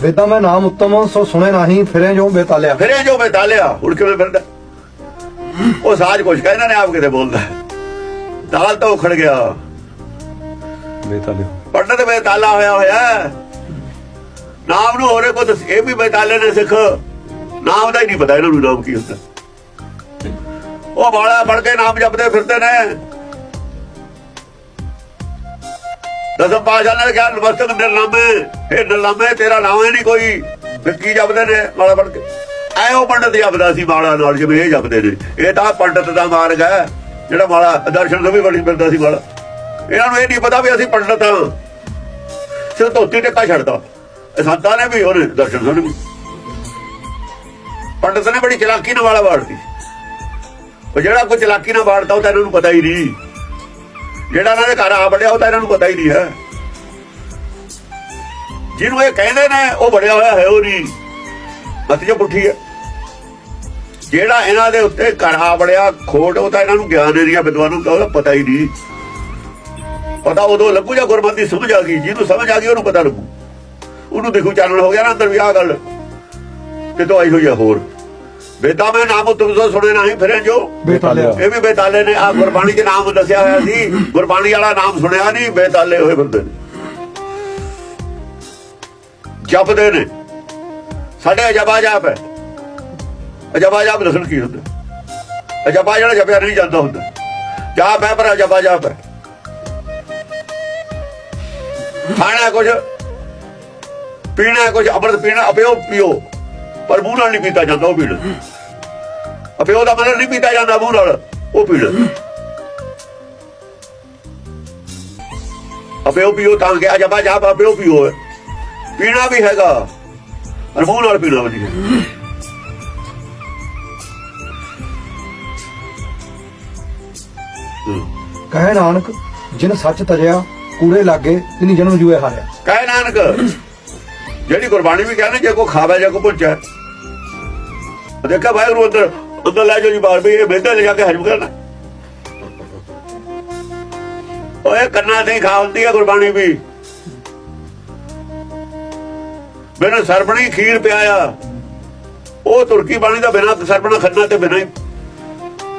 ਵੇਦਾਂ ਮੈਂ ਨਾਮ ਉੱਤਮ ਸੋ ਸੁਣੇ ਨਹੀਂ ਫਿਰੇ ਜੋ ਬੇਤਾਲਿਆ। ਫਿਰੇ ਜੋ ਬੇਤਾਲਿਆ ਹੁਣ ਕਿਵੇਂ ਫਿਰਦਾ? ਉਹ ਸਾਜ ਕੁਛ ਕਹਿੰਦਾ ਨੇ ਆਪ ਕਿਤੇ ਬੋਲਦਾ। ਦਾਲ ਤਾਂ ਉਖੜ ਗਿਆ। ਬੇਤਾਲਿਆ। ਪੰਡਤ ਬੇਤਾਲਾ ਹੋਇਆ ਹੋਇਆ। ਨਾਮ ਨੂੰ ਹੋਰੇ ਕੋ ਦੱਸ ਇਹ ਵੀ ਬੇਤਾਲੇ ਨੇ ਸਿੱਖ। ਨਾਮ ਦਾ ਹੀ ਨਹੀਂ ਪਤਾ ਇਹਨਾਂ ਨੂੰ ਨਾਮ ਕੀ ਹੁੰਦਾ। ਉਹ ਬਾਲਾ ਫੜ ਕੇ ਨਾਮ ਜਪਦੇ ਫਿਰਦੇ ਨੇ। ਦਸਮ ਪਾਸ਼ਾ ਨੇ ਕਿਹਾ ਨਮਸਤਕ ਨਿਰਲਾਮੇ ਇਹ ਨਿਰਲਾਮੇ ਤੇਰਾ ਨਾਮ ਹੀ ਨਹੀਂ ਕੋਈ। ਫਿਰ ਕੀ ਜਪਦੇ ਨੇ? ਮਾਲਾ ਫੜ ਕੇ। ਐ ਉਹ ਪੰਡਤ ਜਪਦਾ ਸੀ, ਮਾਲਾ ਨਾਲ ਜਿਵੇਂ ਇਹ ਜਪਦੇ ਨੇ। ਇਹ ਤਾਂ ਪੰਡਤ ਦਾ ਮਾਰਗ ਹੈ, ਜਿਹੜਾ ਮਾਲਾ ਦਰਸ਼ਨ ਤੋਂ ਵੀ ਬੜੀ ਮਿਲਦਾ ਸੀ ਬਾਲਾ ਇਹਨਾਂ ਨੂੰ ਇਹ ਨਹੀਂ ਪਤਾ ਵੀ ਅਸੀਂ ਪੰਡਤ ਹਾਂ। ਸਿਰ ਧੋਤੀ ਟੱਕਾ ਛੱਡਦਾ। ਇਹ ਸੰਤਾਂ ਨੇ ਵੀ ਉਹਨੇ ਦਰਸ਼ਨ ਸੁਣ ਵੀ। ਪੰਡਤ ਨੇ ਬੜੀ ਚਲਾਕੀ ਨਾਲ ਵਾਲਾ ਵਾੜਦੀ ਉਹ ਜਿਹੜਾ ਕੋਈ ਚਲਾਕੀ ਨਾਲ ਵਾੜਦਾ ਉਹ ਤਾਂ ਇਹਨਾਂ ਨੂੰ ਪਤਾ ਹੀ ਨਹੀਂ। ਜਿਹੜਾ ਇਹਨਾਂ ਦੇ ਘਰ ਆ ਬੜਿਆ ਉਹ ਤਾਂ ਇਹਨਾਂ ਨੂੰ ਪਤਾ ਹੀ ਨਹੀਂ ਹੈ। ਜਿਹਨੂੰ ਇਹ ਕਹਿੰਦੇ ਨੇ, ਉਹ ਬੜਿਆ ਹੋਇਆ ਹੈ ਉਹ ਨਹੀਂ। ਮਤ ਜੋ ਪੁੱਠੀ ਹੈ। ਜਿਹੜਾ ਇਹਨਾਂ ਦੇ ਉੱਤੇ ਘਰ ਆ ਵੜਿਆ, ਖੋਟ, ਉਹ ਤਾਂ ਇਹਨਾਂ ਨੂੰ ਗਿਆਨ ਏਰੀਆ ਵਿਦਵਾਨਾਂ ਨੂੰ ਉਹਦਾ ਪਤਾ ਹੀ ਨਹੀਂ। ਪਤਾ ਉਦੋਂ ਲੱਗੂ ਜਾਂ ਗੁਰਮਤਿ ਸਮਝ ਆ ਗਈ। ਜਿਹਨੂੰ ਸਮਝ ਆ ਗਈ, ਉਹਨੂੰ ਪਤਾ ਲੱਗੂ। ਉਹਨੂੰ ਦੇਖੋ, ਚਾਨਣ ਹੋ ਗਿਆ ਨਾ ਅੰਦਰ ਵੀ ਆ ਗੱਲ। ਕਿਤੋਂ ਆਈ ਹੋਈ ਹੈ ਹੋਰ। ਵੇਦਾਂ ਮੈਂ ਨਾਮ ਉਤਮ ਤੋਂ ਸੁਣੇ ਨਹੀਂ ਫਿਰੇ ਜੋ। ਬੇਤਾਲਿਆ। ਇਹ ਵੀ ਬੇਤਾਲੇ ਨੇ। ਆ ਗੁਰਬਾਣੀ ਦੇ ਨਾਮ ਦੱਸਿਆ ਹੋਇਆ ਸੀ। ਗੁਰਬਾਣੀ ਵਾਲਾ ਨਾਮ ਸੁਣਿਆ ਨਹੀਂ ਬੇਤਾਲੇ ਹੋਏ ਬੰਦੇ ਨੇ। ਜਪਦੇ ਨੇ। ਸਾਡੇ ਅਜਬਾ ਜਾਪ ਹੈ। ਅਜਬਾ ਜਾਪ ਦੱਸਣ ਕੀ ਹੁੰਦਾ? ਅਜਬਾ ਜਿਹੜਾ ਜਪਿਆ ਨਹੀਂ ਜਾਂਦਾ ਹੁੰਦਾ। ਜਾਪ ਹੈ ਪਰ ਅਜਬਾ ਜਾਪ ਹੈ। ਖਾਣਾ ਕੁਝ ਪੀਣਾ ਕੁਝ ਅੰਮ੍ਰਿਤ ਪੀਣਾ ਅਪਿਓ ਪੀਓ। ਪਰ ਮੂੰਹ ਨਾਲ ਨਹੀਂ ਪੀਤਾ ਜਾਂਦਾ ਉਹ ਪੀਣਾ। ਅਪਿਓ ਦਾ ਮਤਲਬ ਨਹੀਂ ਪੀਤਾ ਜਾਂਦਾ ਮੂੰਹ ਨਾਲ ਉਹ ਪੀਣਾ ਅਪਿਓ ਪੀਓ ਤਾਂ ਕਿ ਅਜਬਾ ਜਾਪ ਅਪਿਓ ਪੀਓ ਹੈ ਪੀਣਾ ਵੀ ਹੈਗਾ ਪਰ ਮੂੰਹ ਨਾਲ ਪੀਣਾ ਵੀ। ਕਹੇ ਨਾਨਕ ਜਿਨ ਸੱਚ ਤਜਿਆ ਕੂੜੇ ਲਾਗੇ ਤਿਨੀ ਜਨਮ ਜੂਏ ਹਾਰਿਆ। ਕਹਿ ਨਾਨਕ ਜਿਹੜੀ ਗੁਰਬਾਣੀ ਵੀ ਕਹਿੰਦੇ ਜੇ ਕੋ ਖਾਵੇ ਜੇ ਕੋ ਪੁੱਛੇ ਦੇਖਾ ਭਾਈ ਨੂੰ ਅੰਦਰ ਅੰਦਰ ਲੈ ਜਾਓ ਜੀ ਬਾਹਰ ਵੀ, ਇਹ ਬੇਦਰ ਲੈ ਜਾ ਕੇ ਹਜਮ ਕਰਨਾ। ਓਏ, ਕੰਨਾਂ ਤੇ ਖਾ ਹੁੰਦੀ ਆ ਗੁਰਬਾਣੀ ਵੀ। ਬਿਨਾਂ ਸਰਪਣੀ ਖੀਰ ਪਿਆਇਆ ਉਹ ਤੁਰਕੀ ਬਾਣੀ ਦਾ ਬਿਨਾਂ ਸਰਬਣਾ ਖੰਨਾ ਤੇ ਬਿਨਾਂ ਹੀ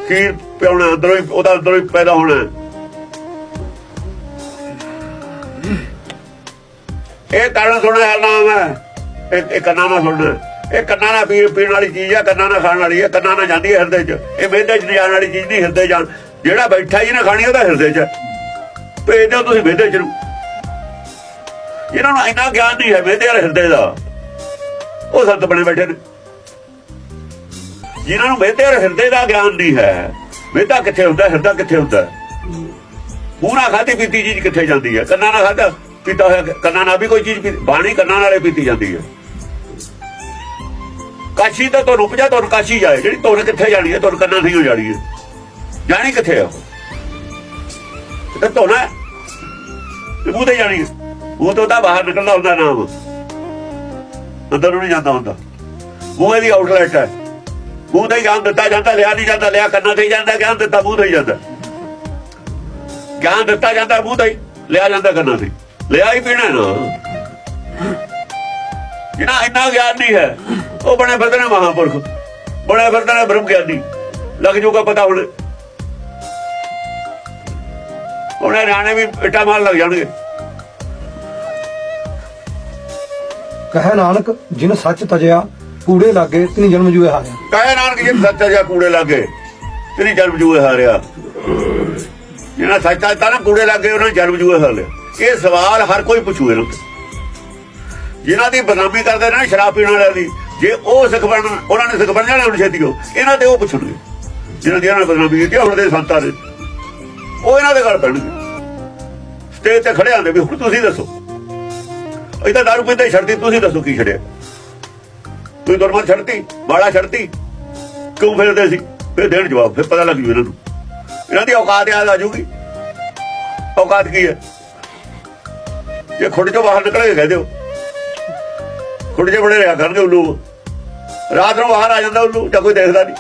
ਖੀਰ ਪਿਆਉਣਾ, ਅੰਦਰੋਂ ਹੀ, ਉਹਦਾ ਅੰਦਰੋਂ ਹੀ ਪੈਦਾ ਹੋਣਾ। ਇਹ ਤਣ ਸੁਣਿਆ ਨਾਮ ਹੈ। ਇਹ ਇਹ ਕੰਨਾਂ ਨਾਲ ਸੁਣਨਾ। ਇਹ ਕੰਨਾਂ ਨਾਲ ਪੀਣ ਪੀਣ ਵਾਲੀ ਚੀਜ਼ ਹੈ ਕੰਨਾਂ ਨਾਲ ਖਾਣ ਵਾਲੀ ਹੈ ਕੰਨਾਂ ਨਾਲ ਜਾਂਦੀ ਹੈ ਹਿਰਦੇ 'ਚ। ਇਹ ਵੇਦੇ 'ਚ ਜਾਣ ਵਾਲੀ ਚੀਜ਼ ਨਹੀਂ, ਹਿਰਦੇ ਜਾਣ। ਜਿਹੜਾ ਬੈਠਾ ਹੀ ਨਾ ਖਾਣੀ ਉਹਦਾ ਹਿਰਦੇ 'ਚ ਹੈ। ਭੇਜਦੇ ਹੋ ਤੁਸੀਂ ਵੇਦੇ 'ਚ ਨੂੰ। ਇਹਨਾਂ ਨੂੰ ਇੰਨਾ ਗਿਆਨ ਨਹੀਂ ਹੈ ਵੇਦੇ ਵਾਲੇ ਹਿਰਦੇ ਦਾ। ਉਹ ਸੰਤ ਬਣੇ ਬੈਠੇ ਨੇ। ਜਿਨ੍ਹਾਂ ਨੂੰ ਵੇਦੇ ਵਾਲੇ ਹਿਰਦੇ ਦਾ ਗਿਆਨ ਨਹੀਂ ਹੈ ਵੇਦਾ ਕਿੱਥੇ ਹੁੰਦਾ, ਹਿਰਦਾ ਕਿੱਥੇ ਹੁੰਦਾ? ਪੂਰਾ ਖਾਦੀ ਪੀਤੀ ਚੀਜ਼ ਕਿੱਥੇ ਜਾਂਦੀ ਹੈ? ਕੰਨਾਂ ਨਾਲ ਖਾਦਾ ਪੀਤਾ ਹੋਇਆ, ਕੰਨਾਂ ਨਾਲ ਵੀ ਕੋਈ ਚੀਜ਼ ਬਾਣੀ ਕੰਨਾਂ ਨਾਲੇ ਪੀਤੀ ਜਾਂਦੀ ਹੈ। ਕਾਸ਼ੀ ਤਾਂ ਤੁਹਾਨੂੰ ਰੁਕ ਜਾ, ਤੁਹਾਨੂੰ ਕਾਸ਼ੀ ਜਾਏ। ਜਿਹੜੀ ਤੋਰ ਕਿੱਥੇ ਜਾਣੀ ਹੈ ਤੁਹਾਨੂੰ ਕੰਨਾਂ ਨਹੀਂ ਹੋ ਜਾਣੀ ਹੈ। ਜਾਣੀ ਕਿੱਥੇ ਆ ਤੇ ਤੋਣਾ ਮੂੰਹ ਤੇ ਜਾਣੀ ਉਹ ਤੋਂ ਤਾਂ ਬਾਹਰ ਨਿਕਲਦਾ ਹੁੰਦਾ ਨਾਮ। ਅੰਦਰ ਨੂੰ ਨਹੀਂ ਜਾਂਦਾ ਹੁੰਦਾ। ਮੂੰਹ ਦੀ ਆਊਟਲੈਟ ਹੈ। ਮੂੰਹ ਤੇ ਹੀ ਗਿਆਨ ਦਿੱਤਾ ਜਾਂਦਾ, ਲਿਆ ਨਹੀਂ ਜਾਂਦਾ, ਲਿਆ ਕੰਨਾਂ ਤੇ ਜਾਂਦਾ, ਗਿਆਨ ਦਿੱਤਾ ਮੂੰਹ ਤੇ ਜਾਂਦਾ। ਗਿਆਨ ਦਿੱਤਾ ਜਾਂਦਾ ਮੂੰਹ ਤੇ ਲਿਆ ਜਾਂਦਾ ਕੰਨਾਂ ਤੇ ਲਿਆ ਹੀ ਪੀਣਾ ਨਾ। ਜਿਹਨਾਂ ਇੰਨਾ ਗਿਆਨ ਨਹੀਂ ਹੈ। ਉਹ ਬਣੇ ਫਿਰਦੇ ਨੇ ਮਹਾਂਪੁਰਖ। ਬਣੇ ਫਿਰਦੇ ਨੇ ਬ੍ਰਹਮ ਗਿਆਨੀ ਲੱਗ ਜੂਗਾ ਪਤਾ ਹੁਣ। ਉਹਨੇ ਰਾਣੇ ਵੀ ਇੱਟਾ ਮਾਰ ਲੱਗ ਜਾਣਗੇ। ਕਹੇ ਨਾਨਕ ਜਿਨ ਸੱਚ ਤਜਿਆ ਕੂੜੇ ਲਾਗੇ ਤਿਨੀ ਜਨਮ ਜੂਏ ਹਾਰਿਆ। ਕਾਇਆ ਨਾਨਕ ਜੀ ਸੱਚਾ ਜਿਹਾ ਕੂੜੇ ਲੱਗੇ ਤੇਰੀ ਜਨਮ ਜੂਏ ਹਾਰਿਆ। ਜਿਹਨਾਂ ਸੱਚਾ ਤਾਂ ਨਾ ਕੂੜੇ ਲੱਗੇ ਉਹਨਾਂ ਨੇ ਜਨਮ ਜੂਏ ਹਾਰਿਆ। ਇਹ ਸਵਾਲ ਹਰ ਕੋਈ ਪੁੱਛੂ ਇਹਨੂੰ ਜਿਨ੍ਹਾਂ ਦੀ ਬਦਨਾਮੀ ਕਰਦੇ ਨੇ ਨਾ ਸ਼ਰਾਬ ਪੀਣ ਵਾਲਿਆਂ ਦੀ ਜੇ ਉਹ ਸਿੱਖ ਉਹਨਾਂ ਨੇ ਸਿੱਖ ਬਣ ਜਾਣਾ ਛੇਤੀ ਉਹ ਇਹਨਾਂ ਤੇ ਉਹ ਪੁੱਛਣਗੇ। ਜਿਹਨਾਂ ਦੀ ਇਹਨਾਂ ਨੇ ਬਦਨਾਮੀ ਕੀਤੀ ਹੁਣ ਦੇ ਸੰਤਾਂ ਨੇ ਉਹ ਇਹਨਾਂ ਦੇ ਗੱਲ ਪੈਣਗੇ ਸਟੇਜ ਤੇ ਖੜੇ ਆਂਦੇ ਵੀ, ਹੁਣ ਤੁਸੀਂ ਦੱਸੋ। ਇਹ ਤਾਂ ਦਾਰੂ ਪੀਂਦੇ ਛੱਡਦੀ ਤੁਸੀਂ ਦੱਸੋ ਕੀ ਛੜਿਆ ਤੁਸੀਂ ਦੁਰਮਤ ਛੱਡਤੀ ਬਾਲਾ ਛੱਡਤੀ। ਕਿਉਂ ਫਿਰਦੇ ਸੀ? ਫਿਰ ਦੇਣ ਜਵਾਬ, ਫਿਰ ਪਤਾ ਲੱਗ ਜੂ ਇਹਨਾਂ ਨੂੰ। ਇਹਨਾਂ ਦੀ ਔਕਾਤ ਯਾਦ ਆ ਜੂਗੀ। ਔਕਾਤ ਕੀ ਹੈ? ਜੇ ਖੁੱਡ ਚੋਂ ਬਾਹਰ ਨਿਕਲੇ ਕਹਿ ਦਿਓ। ਥੋੜੇ ਜਿਹੇ ਬੜੇ ਰਿਹਾ ਕਰਦੇ ਉੱਲੂ। ਰਾਤ ਨੂੰ ਬਾਹਰ ਆ ਜਾਂਦਾ ਉੱਲੂ ਤਾਂ ਕੋਈ ਦੇਖਦਾ ਨਹੀਂ।